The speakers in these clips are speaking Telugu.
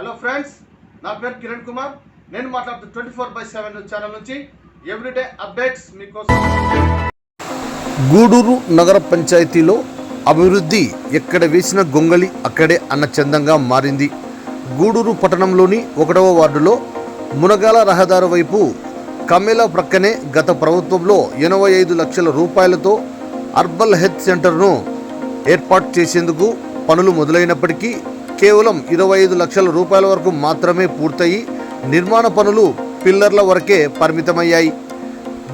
హలో ఫ్రెండ్స్ నా పేరు కిరణ్ కుమార్. నేను మాట్లాడుతూ twenty four by seven channel నుంచి ఎవ్రీడే అప్డేట్స్ మీకోసం. గూడూరు నగర పంచాయతీలో అభివృద్ధి ఎక్కడ వేసిన గొంగళి అక్కడే అన్న చందంగా మారింది. గూడూరు పట్టణంలోని ఒకటవ వార్డులో మునగాల రహదారి వైపు కమేలా ప్రక్కనే గత ప్రభుత్వంలో ఎనభై ఐదు లక్షల రూపాయలతో అర్బల్ హెల్త్ సెంటర్ను ఏర్పాటు చేసేందుకు పనులు మొదలైనప్పటికీ కేవలం ఇరవై ఐదు లక్షల రూపాయల వరకు మాత్రమే పూర్తయి నిర్మాణ పనులు పిల్లర్ల వరకే పరిమితమయ్యాయి.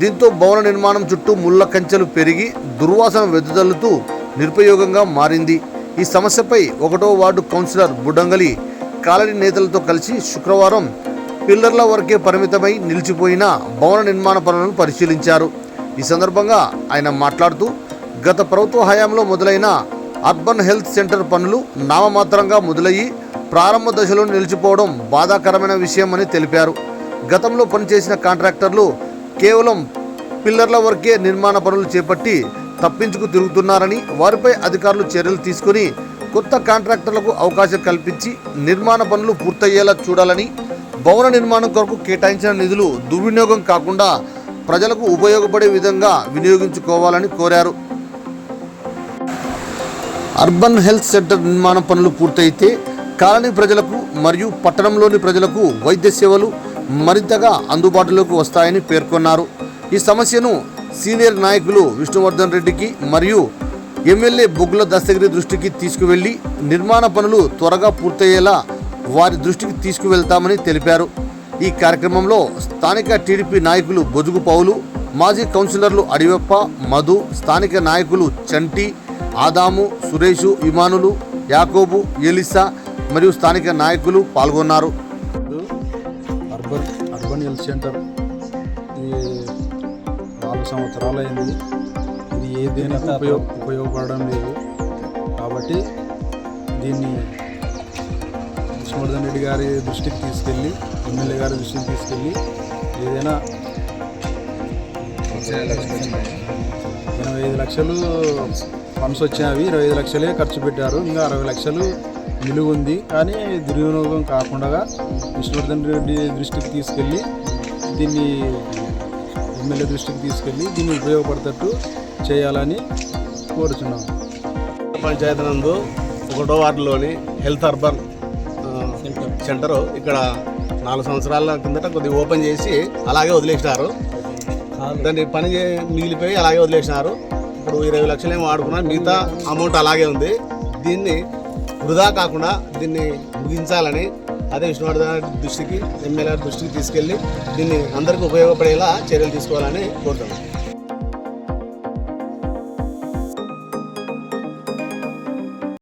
దీంతో భవన నిర్మాణం చుట్టూ ముళ్ళ కంచెలు పెరిగి దుర్వాసన వెదజల్లుతూ నిరుపయోగంగా మారింది. ఈ సమస్యపై ఒకటో వార్డు కౌన్సిలర్ బుడంగలి కాలనీ నేతలతో కలిసి శుక్రవారం పిల్లర్ల వరకే పరిమితమై నిలిచిపోయిన భవన నిర్మాణ పనులను పరిశీలించారు. ఈ సందర్భంగా ఆయన మాట్లాడుతూ గత ప్రభుత్వ హయాంలో మొదలైన అర్బన్ హెల్త్ సెంటర్ పనులు నామమాత్రంగా మొదలయ్యి ప్రారంభ దశలో నిలిచిపోవడం బాధాకరమైన విషయమని తెలిపారు. గతంలో పనిచేసిన కాంట్రాక్టర్లు కేవలం పిల్లర్ల వరకే నిర్మాణ పనులు చేపట్టి తప్పించుకు తిరుగుతున్నారని వారిపై అధికారులు చర్యలు తీసుకుని కొత్త కాంట్రాక్టర్లకు అవకాశం కల్పించి నిర్మాణ పనులు పూర్తయ్యేలా చూడాలని భవన నిర్మాణం కొరకు కేటాయించిన నిధులు దుర్వినియోగం కాకుండా ప్రజలకు ఉపయోగపడే విధంగా వినియోగించుకోవాలని కోరారు. అర్బన్ హెల్త్ సెంటర్ నిర్మాణ పనులు పూర్తయితే కాలనీ ప్రజలకు మరియు పట్టణంలోని ప్రజలకు వైద్య సేవలు మరింతగా అందుబాటులోకి వస్తాయని పేర్కొన్నారు. ఈ సమస్యను సీనియర్ నాయకులు విష్ణువర్ధన్ రెడ్డికి మరియు ఎమ్మెల్యే బొగ్గుల దస్తగిరి దృష్టికి తీసుకువెళ్ళి నిర్మాణ పనులు త్వరగా పూర్తయ్యేలా వారి దృష్టికి తీసుకువెళ్తామని తెలిపారు. ఈ కార్యక్రమంలో స్థానిక టీడీపీ నాయకులు బొజుగు పౌలు మాజీ కౌన్సిలర్లు అడివప్ప మధు స్థానిక నాయకులు చంటి ఆదాము సురేషు ఇమానులు యాకోబు ఎలిసా మరియు స్థానిక నాయకులు పాల్గొన్నారు. Urban urban health centre. ఇది నాలుగు సంవత్సరాలు అయింది ఇది ఏ దేనికి ఉపయోగ ఉపయోగపడడం లేదు. కాబట్టి దీన్ని విష్ణువర్ధన్ రెడ్డి గారి దృష్టికి తీసుకెళ్ళి ఎమ్మెల్యే గారి దృష్టికి తీసుకెళ్ళి ఏదైనా ఎనభై ఐదు లక్షలు ఫండ్స్ వచ్చినవి ఇరవై ఐదు లక్షలే ఖర్చు పెట్టారు ఇంకా అరవై లక్షలు నిలువ ఉంది. కానీ దుర్వినియోగం కాకుండా విష్ణువర్ధన్ రెడ్డి దృష్టికి తీసుకెళ్ళి దీన్ని ఎమ్మెల్యే దృష్టికి తీసుకెళ్ళి దీన్ని ఉపయోగపడేటట్టు చేయాలని కోరుచున్నాము పంచాయతీ నందు ఒకటో వార్డులోని హెల్త్ అర్బన్ సెంటర్. ఇక్కడ నాలుగు సంవత్సరాల కిందట కొద్దిగా ఓపెన్ చేసి అలాగే వదిలేసినారు. దాన్ని పని మిగిలిపోయి అలాగే వదిలేసినారు. ఇప్పుడు ఇరవై లక్షలు ఏమో వాడుకున్నారు మిగతా అమౌంట్ అలాగే ఉంది. దీన్ని వృధా కాకుండా దీన్ని ముగించాలని అదే విష్ణువర్ధన్ దృష్టికి ఎమ్మెల్యే దృష్టికి తీసుకెళ్ళి దీన్ని అందరికీ ఉపయోగపడేలా చర్యలు తీసుకోవాలని కోరుతున్నాను